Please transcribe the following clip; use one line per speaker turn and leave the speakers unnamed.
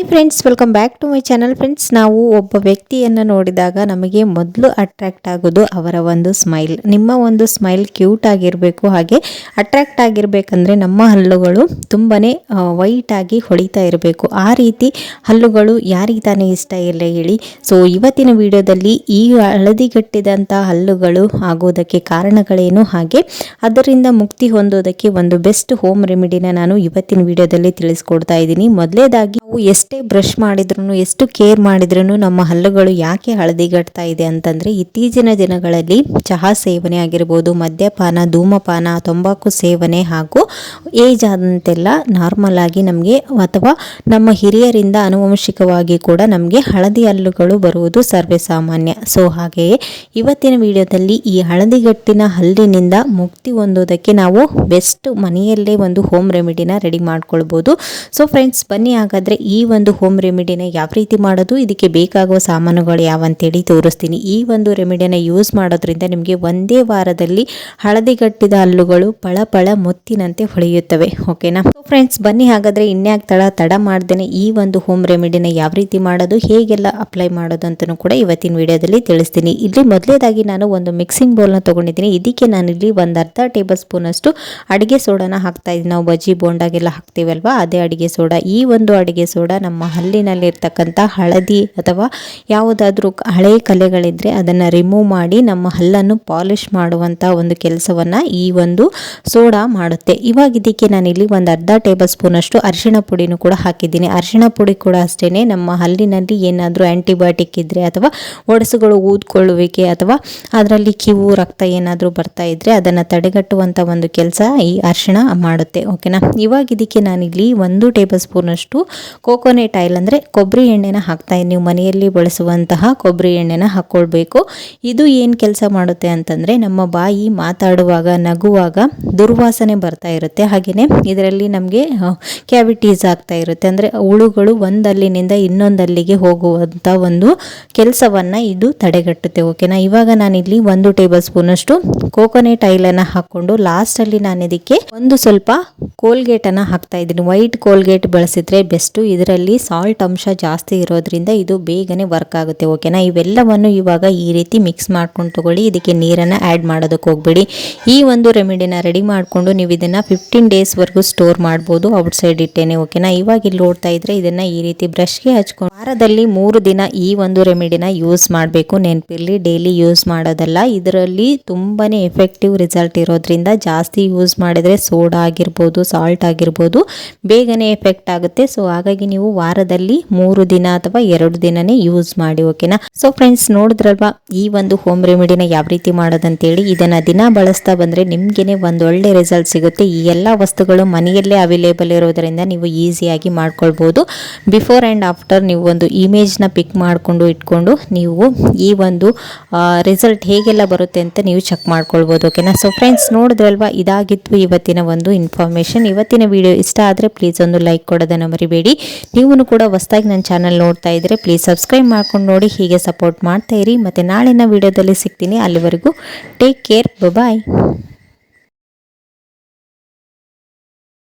Hi friends welcome back to my channel friends ನಾವು ಒಬ್ಬ ವ್ಯಕ್ತಿಯನ್ನು ನೋಡಿದಾಗ ನಮಗೆ ಮೊದಲು ಅಟ್ರಾಕ್ಟ್ ಆಗೋದು ಅವರ ಒಂದು ಸ್ಮೈಲ್ ನಿಮ್ಮ ಒಂದು ಸ್ಮೈಲ್ ಕ್ಯೂಟ್ ಆಗಿರಬೇಕು, ಹಾಗೆ ಅಟ್ರಾಕ್ಟ್ ಆಗಿರಬೇಕಂದ್ರೆ ನಮ್ಮ ಹಲ್ಲುಗಳು ತುಂಬಾ ವೈಟ್ ಆಗಿ ಹೊಳಿತಾ ಇರಬೇಕು. ಆ ರೀತಿ ಹಲ್ಲುಗಳು ಯಾರಿಗೆ ತಾನೇ ಇಷ್ಟ ಇಲ್ಲ ಹೇಳಿ. ಸೊ ಇವತ್ತಿನ ವಿಡಿಯೋದಲ್ಲಿ ಈ ಹಳದಿಗಟ್ಟಿದಂಥ ಹಲ್ಲುಗಳು ಆಗೋದಕ್ಕೆ ಕಾರಣಗಳೇನು, ಹಾಗೆ ಅದರಿಂದ ಮುಕ್ತಿ ಹೊಂದೋದಕ್ಕೆ ಒಂದು ಬೆಸ್ಟ್ ಹೋಮ್ ರೆಮಿಡಿನ ನಾನು ಇವತ್ತಿನ ವಿಡಿಯೋದಲ್ಲಿ ತಿಳಿಸ್ಕೊಡ್ತಾ ಇದ್ದೀನಿ. ಮೊದಲೇದಾಗಿ ನಾವು ಬ್ರಷ್ ಮಾಡಿದ್ರು ಎಷ್ಟು ಕೇರ್ ಮಾಡಿದ್ರೂ ನಮ್ಮ ಹಲ್ಲುಗಳು ಯಾಕೆ ಹಳದಿಗಟ್ತಾ ಇದೆ ಅಂತಂದ್ರೆ ಇತ್ತೀಚಿನ ದಿನಗಳಲ್ಲಿ ಚಹಾ ಸೇವನೆ ಆಗಿರ್ಬೋದು, ಮದ್ಯಪಾನ, ಧೂಮಪಾನ, ತಂಬಾಕು ಸೇವನೆ ಹಾಗೂ ಏಜ್ ಆದಂತೆಲ್ಲ ನಾರ್ಮಲ್ ಆಗಿ ನಮಗೆ ಅಥವಾ ನಮ್ಮ ಹಿರಿಯರಿಂದ ಆನುವಂಶಿಕವಾಗಿ ಕೂಡ ನಮಗೆ ಹಳದಿ ಹಲ್ಲುಗಳು ಬರುವುದು ಸರ್ವೇ ಸಾಮಾನ್ಯ. ಸೊ ಹಾಗೆಯೇ ಇವತ್ತಿನ ವಿಡಿಯೋದಲ್ಲಿ ಈ ಹಳದಿಗಟ್ಟಿನ ಹಲ್ಲಿನಿಂದ ಮುಕ್ತಿ ಹೊಂದೋದಕ್ಕೆ ನಾವು ಬೆಸ್ಟ್ ಮನೆಯಲ್ಲೇ ಒಂದು ಹೋಮ್ ರೆಮಿಡಿನ ರೆಡಿ ಮಾಡ್ಕೊಳ್ಬೋದು. ಸೊ ಫ್ರೆಂಡ್ಸ್ ಬನ್ನಿ ಹಾಗಾದರೆ ಈ ಹೋಮ್ ರೆಮಿಡಿನ ಯಾವ ರೀತಿ ಮಾಡೋದು? ಇದಕ್ಕೆ ಬೇಕಾಗುವ ಸಾಮಾನುಗಳು ಯಾವಂತೇಳಿ ತೋರಿಸ್ತೀನಿ. ಈ ಒಂದು ರೆಮಿಡಿನ ಯೂಸ್ ಮಾಡೋದ್ರಿಂದ ನಿಮಗೆ ಒಂದೇ ವಾರದಲ್ಲಿ ಹಳದಿಗಟ್ಟಿದ ಹಲ್ಲುಗಳು ಪಳ ಪಳ ಮುತ್ತಿನಂತೆ ಹೊಳೆಯುತ್ತವೆ. ಓಕೆನಾ ಫ್ರೆಂಡ್ಸ್ ಬನ್ನಿ ಹಾಗಾದರೆ ಇನ್ಯಾಕೆ ತಡ ತಡ ಮಾಡ್ದೇನೆ ಈ ಒಂದು ಹೋಮ್ ರೆಮಿಡಿನ ಯಾವ ರೀತಿ ಮಾಡೋದು, ಹೇಗೆಲ್ಲ ಅಪ್ಲೈ ಮಾಡೋದು ಅಂತಲೂ ಕೂಡ ಇವತ್ತಿನ ವಿಡಿಯೋದಲ್ಲಿ ತಿಳಿಸ್ತೀನಿ. ಇಲ್ಲಿ ಮೊದಲೇದಾಗಿ ನಾನು ಒಂದು ಮಿಕ್ಸಿಂಗ್ ಬೌಲ್ನ ತೊಗೊಂಡಿದ್ದೀನಿ. ಇದಕ್ಕೆ ನಾನು ಇಲ್ಲಿ ಒಂದು ಅರ್ಧ ಟೇಬಲ್ ಸ್ಪೂನಷ್ಟು ಅಡುಗೆ ಸೋಡಾನ ಹಾಕ್ತಾ ಇದ್ದೀನಿ. ನಾವು ಬಜ್ಜಿ ಬೋಂಡಾಗೆಲ್ಲ ಹಾಕ್ತೀವಲ್ವಾ, ಅದೇ ಅಡುಗೆ ಸೋಡಾ. ಈ ಒಂದು ಅಡುಗೆ ಸೋಡಾ ನಮ್ಮ ಹಲ್ಲಿನಲ್ಲಿರ್ತಕ್ಕಂಥ ಹಳದಿ ಅಥವಾ ಯಾವುದಾದ್ರೂ ಹಳೆ ಕಲೆಗಳಿದ್ರೆ ಅದನ್ನು ರಿಮೂವ್ ಮಾಡಿ ನಮ್ಮ ಹಲ್ಲನ್ನು ಪಾಲಿಷ್ ಮಾಡುವಂಥ ಒಂದು ಕೆಲಸವನ್ನು ಈ ಒಂದು ಸೋಡಾ ಮಾಡುತ್ತೆ. ಇವಾಗ ಇದಕ್ಕೆ ನಾನಿಲ್ಲಿ ಒಂದು ಅರ್ಧ ಟೇಬಲ್ ಸ್ಪೂನಷ್ಟು ಅರಿಶಿಣ ಪುಡಿನೂ ಕೂಡ ಹಾಕಿದ್ದೀನಿ. ಅರಿಶಿಣ ಪುಡಿ ಕೂಡ ಅಷ್ಟೇ ನಮ್ಮ ಹಲ್ಲಿನಲ್ಲಿ ಏನಾದರೂ ಆ್ಯಂಟಿಬಯೋಟಿಕ್ ಇದ್ದರೆ ಅಥವಾ ಒಡಸುಗಳು ಊದ್ಕೊಳ್ಳುವಿಕೆ ಅಥವಾ ಅದರಲ್ಲಿ ಕಿವು, ರಕ್ತ ಏನಾದರೂ ಬರ್ತಾ ಇದ್ದರೆ ಅದನ್ನು ತಡೆಗಟ್ಟುವಂಥ ಒಂದು ಕೆಲಸ ಈ ಅರಿಶಿಣ ಮಾಡುತ್ತೆ. ಓಕೆನಾ ಇವಾಗ ಇದಕ್ಕೆ ನಾನಿಲ್ಲಿ ಒಂದು ಟೇಬಲ್ ಸ್ಪೂನಷ್ಟು ಕೋಕೋನೆಟ್ ಆಯಿಲ್ ಅಂದರೆ ಕೊಬ್ಬರಿ ಎಣ್ಣೆನ ಹಾಕ್ತಾ ನೀವು ಮನೆಯಲ್ಲಿ ಬಳಸುವಂತಹ ಕೊಬ್ಬರಿ ಎಣ್ಣೆನ ಹಾಕ್ಕೊಳ್ಬೇಕು ಇದು ಏನು ಕೆಲಸ ಮಾಡುತ್ತೆ ಅಂತಂದರೆ ನಮ್ಮ ಬಾಯಿ ಮಾತಾಡುವಾಗ, ನಗುವಾಗ ದುರ್ವಾಸನೆ ಬರ್ತಾ ಇರುತ್ತೆ. ಹಾಗೆಯೇ ಇದರಲ್ಲಿ ನಮಗೆ ಕ್ಯಾವಿಟೀಸ್ ಆಗ್ತಾ ಇರುತ್ತೆ. ಅಂದರೆ ಹುಳುಗಳು ಒಂದಲ್ಲಿನಿಂದ ಇನ್ನೊಂದಲ್ಲಿಗೆ ಹೋಗುವಂಥ ಒಂದು ಕೆಲಸವನ್ನು ಇದು ತಡೆಗಟ್ಟುತ್ತೆ. ಓಕೆನಾ ಇವಾಗ ನಾನಿಲ್ಲಿ ಒಂದು ಟೇಬಲ್ ಸ್ಪೂನಷ್ಟು ಕೋಕೋನೆಟ್ ಆಯಿಲನ್ನು ಹಾಕ್ಕೊಂಡು ಲಾಸ್ಟಲ್ಲಿ ನಾನು ಇದಕ್ಕೆ ಒಂದು ಸ್ವಲ್ಪ ಕೋಲ್ಗೇಟನ್ನು ಹಾಕ್ತಾ ಇದ್ದೀನಿ. ವೈಟ್ ಕೋಲ್ಗೇಟ್ ಬಳಸಿದ್ರೆ ಬೆಸ್ಟು ಇದರಲ್ಲಿ ಸಾಲ್ಟ್ ಅಂಶ ಜಾಸ್ತಿ ಇರೋದ್ರಿಂದ ಇದು ಬೇಗನೆ ವರ್ಕ್ ಆಗುತ್ತೆ ಓಕೆನಾ ಇವೆಲ್ಲವನ್ನು ಇವಾಗ ಈ ರೀತಿ ಮಿಕ್ಸ್ ಮಾಡ್ಕೊಂಡು ತಗೊಳ್ಳಿ, ಇದಕ್ಕೆ ನೀರನ್ನು ಆ್ಯಡ್ ಮಾಡೋದಕ್ಕೆ ಹೋಗ್ಬೇಡಿ. ಈ ಒಂದು ರೆಮಿಡಿನ ರೆಡಿ ಮಾಡಿಕೊಂಡು ನೀವು ಇದನ್ನು ಫಿಫ್ಟೀನ್ ಡೇಸ್ವರೆಗೂ ಸ್ಟೋರ್ ಮಾಡ್ಬೋದು ಔಟ್ಸೈಡ್ ಇಟ್ಟೇನೆ ಓಕೆನಾ ಇವಾಗ ಇಲ್ಲಿ ನೋಡ್ತಾ ಇದ್ರೆ ಇದನ್ನು ಈ ರೀತಿ ಬ್ರಷ್ಗೆ ಹಚ್ಕೊಂಡು ವಾರದಲ್ಲಿ ಮೂರು ದಿನ ಈ ಒಂದು ರೆಮಿಡಿನ ಯೂಸ್ ಮಾಡಬೇಕು. ನೆನಪಿರಲಿ, ಡೈಲಿ ಯೂಸ್ ಮಾಡೋದಲ್ಲ. ಇದರಲ್ಲಿ ತುಂಬಾ ಎಫೆಕ್ಟಿವ್ ರಿಸಲ್ಟ್ ಇರೋದ್ರಿಂದ ಜಾಸ್ತಿ ಯೂಸ್ ಮಾಡಿದರೆ ಸೋಡಾ ಆಗಿರ್ಬೋದು ಸಾಲ್ಟ್ ಆಗಿರ್ಬೋದು ಬೇಗನೆ ಎಫೆಕ್ಟ್ ಆಗುತ್ತೆ. ಸೊ ಹಾಗಾಗಿ ನೀವು ವಾರದಲ್ಲಿ ಮೂರು ದಿನ ಅಥವಾ ಎರಡು ದಿನನೇ ಯೂಸ್ ಮಾಡಿ ಓಕೆನಾ ಸೊ ಫ್ರೆಂಡ್ಸ್ ನೋಡಿದ್ರಲ್ವಾ? ಈ ಒಂದು ಹೋಮ್ ರೆಮಿಡಿನ ಯಾವ ರೀತಿ ಮಾಡೋದಂತೇಳಿ ಇದನ್ನ ದಿನ ಬಳಸ್ತಾ ಬಂದ್ರೆ ನಿಮಗೇ ಒಂದು ಒಳ್ಳೆ ರಿಸಲ್ಟ್ ಸಿಗುತ್ತೆ. ಈ ಎಲ್ಲ ವಸ್ತುಗಳು ಮನೆಯಲ್ಲೇ ಅವೈಲೇಬಲ್ ಇರೋದರಿಂದ ನೀವು ಈಸಿಯಾಗಿ ಮಾಡ್ಕೊಳ್ಬೋದು. ಬಿಫೋರ್ ಆ್ಯಂಡ್ ಆಫ್ಟರ್ ನೀವು ಒಂದು ಇಮೇಜ್ನ ಪಿಕ್ ಮಾಡಿಕೊಂಡು ಇಟ್ಕೊಂಡು ನೀವು ಈ ಒಂದು ರಿಸಲ್ಟ್ ಹೇಗೆಲ್ಲ ಬರುತ್ತೆ ಅಂತ ನೀವು ಚೆಕ್ ಮಾಡ್ಕೊಳ್ಬೋದು ಓಕೆನಾ ಸೊ ಫ್ರೆಂಡ್ಸ್ ನೋಡಿದ್ರಲ್ವಾ? ಇದಾಗಿತ್ತು ಇವತ್ತಿನ ಒಂದು ಇನ್ಫಾರ್ಮೇಷನ್ ಇವತ್ತಿನ ವಿಡಿಯೋ ಇಷ್ಟ ಆದರೆ ಪ್ಲೀಸ್ ಒಂದು ಲೈಕ್ ಕೊಡೋದನ್ನು ಮರಿಬೇಡಿ. ನೀವು ಕೂಡ ಹೊಸದಾಗಿ ನನ್ನ ಚಾನಲ್ ನೋಡ್ತಾ ಇದ್ದರೆ ಪ್ಲೀಸ್ ಸಬ್ಸ್ಕ್ರೈಬ್ ಮಾಡ್ಕೊಂಡು ನೋಡಿ, ಹೀಗೆ ಸಪೋರ್ಟ್ ಮಾಡ್ತಾ ಇರಿ. ಮತ್ತು ನಾಳಿನ ವಿಡಿಯೋದಲ್ಲಿ ಸಿಗ್ತೀನಿ. ಅಲ್ಲಿವರೆಗೂ ಟೇಕ್ ಕೇರ್ ಬಾಯ್